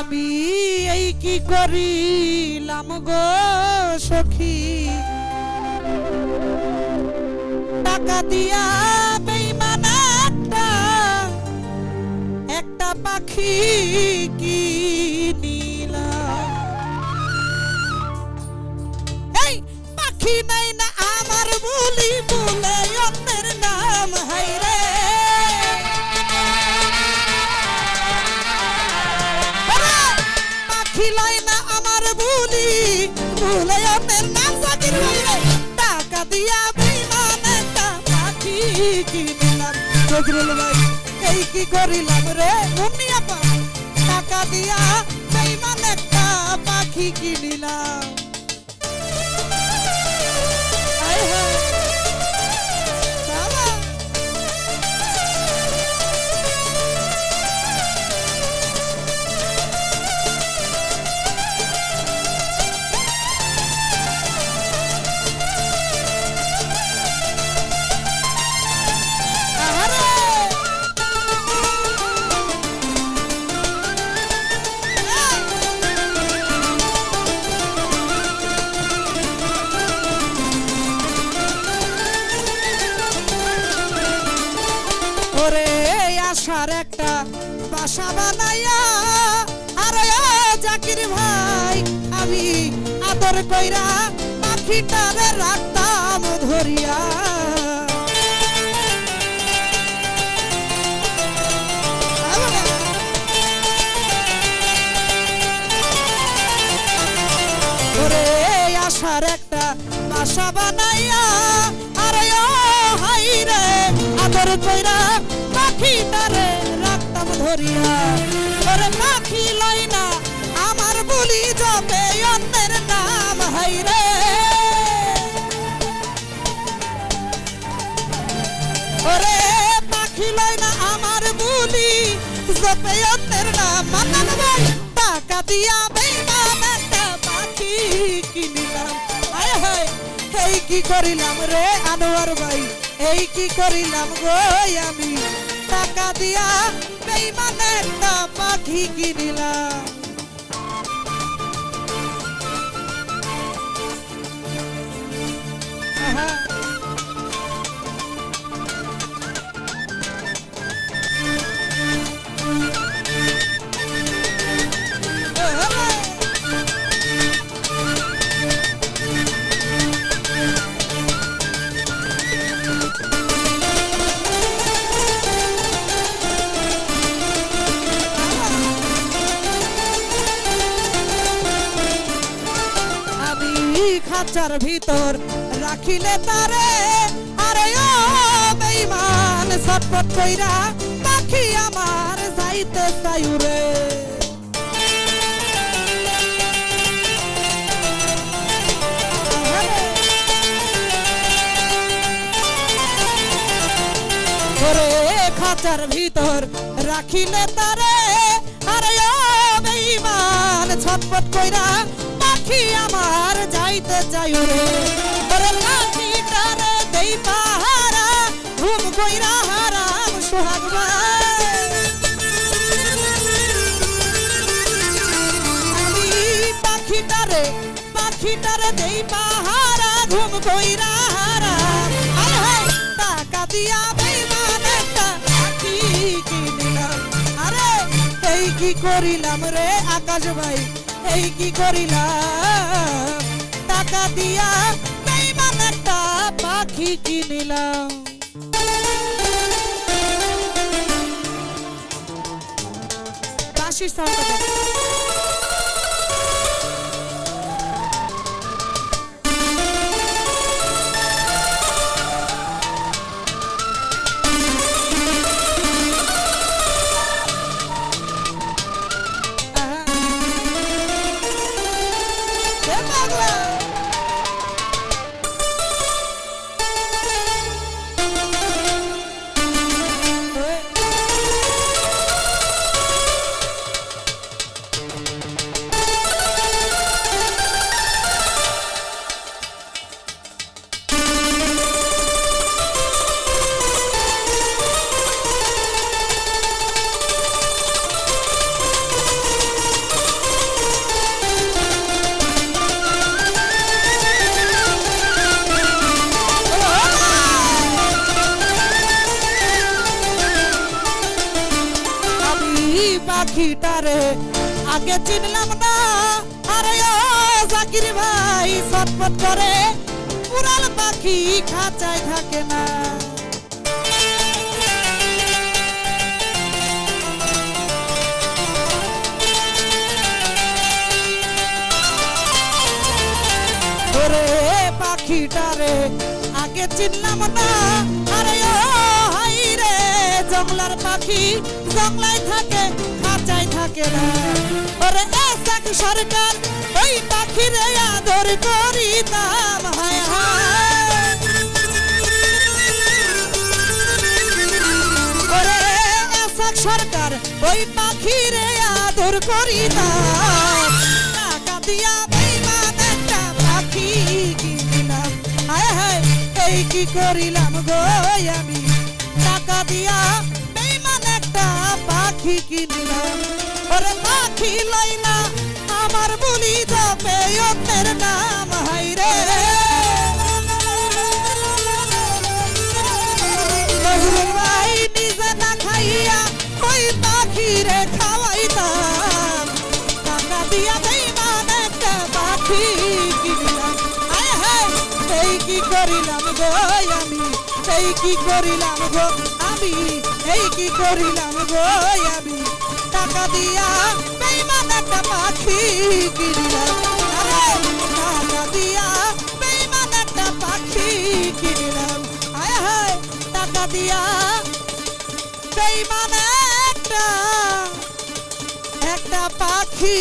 আমি এই কি করিলাম গো সখী? টাকা দিয়া বেইমান একটা পাখি কিনিলাম। এই পাখি নাই না আমার বলি বলে। পাখি লাই না আমার ভুলি বলে অন্যের নাম জাকির হাইরে টাকা দিয়া বেইমান একটা পাখি কিনলাম। নজরুল ভাই, এই কি করিলাম রে মুন্নি আপা টাকা দিয়া বেইমান পাখি কিনিলাম। ওরে আশার একটা বাসা বানাইয়া, আরে জাকির ভাই, আমি আদর কইরা পাখিটারে রাখতাম ধরিয়া। ওরে একটা বাসা বানাইয়া, আরে ও হাই রে, আদর কইরা পাখিটারে রাখতাম ধরিয়া, ওরে পাখি লই না আমার বলি যাবে অন্যের নাম হাই রে। ওরে পাখি লই না আমার বলি যাবে অন্যের নাম মান্নান ভাই, টাকা দিয়া বেইমান একটা পাখি কিনিলাম। আয় হায়, এই কি করিলাম রে আনোয়ার ভাই, এই কি করিলাম গো আমি? টাকা দিয়া বেইমানের একটা পাখি কিনিলাম খাঁচার ভিতর রাখিলে তারে। আরে ও বেইমান ছটপট কইরা পাখি আমার যাইতে চাইরে খাঁচার ভিতর রাখিলে তারে। আরে ও বেইমান ছটপট কইরা পাখি আমার যাইতে চাই রে। ওরে পাখিটারে দেই পাহারা, ঘুম কইরা হারাম সোহাগ আমি দেই পাহারা, ঘুম কইরা হারাম আয় হায়, টাকা দিয়া বেইমান একটা পাখি আরে, এই কি করিলাম রে আকাশ ভাই? এই কি করিলাম? টাকা দিয়া বেইমান একটা পাখি কিনিলাম। বাঁশির sound পাখিটারে আগে চিনলাম না। আরে ও জাকির ভাই, ছটফট করে। উড়াল পাখি খাঁচায় থাকে না। ওরে পাখিটারে আগে চিনলাম না। আরে ও হাই রে জংলার পাখি জংলায় থাকে। খাঁচায় থাকে না। ওরে এসাক সরকার, ওই পাখিরে আদর করিতাম হায় ওরে সরকার, ওই পাখিরে আদর করিতাম টাকা দিয়া বেইমান একটা পাখি কিনিলাম। হায় হায়, এই কি করিলাম গো আমি? টাকা দিয়া বেইমান একটা পাখি কিনলাম। পাখি লইলা আমার বলি যাবে অন্যের নাম হাইরে ভাই নিজে না খাইয়া ওই পাখিরে খাওয়াইতাম। টাকা দিয়া বেইমান একটা পাখি কিনলাম। আয় হায়, এই কি করিলাম আমি? এই কি করিলাম গো আমি? এই কি করিলাম গো আমি? টাকা দিয়া পাখি আরে টাকা পাখি কিনলাম। আয় হায় টাকা একটা পাখি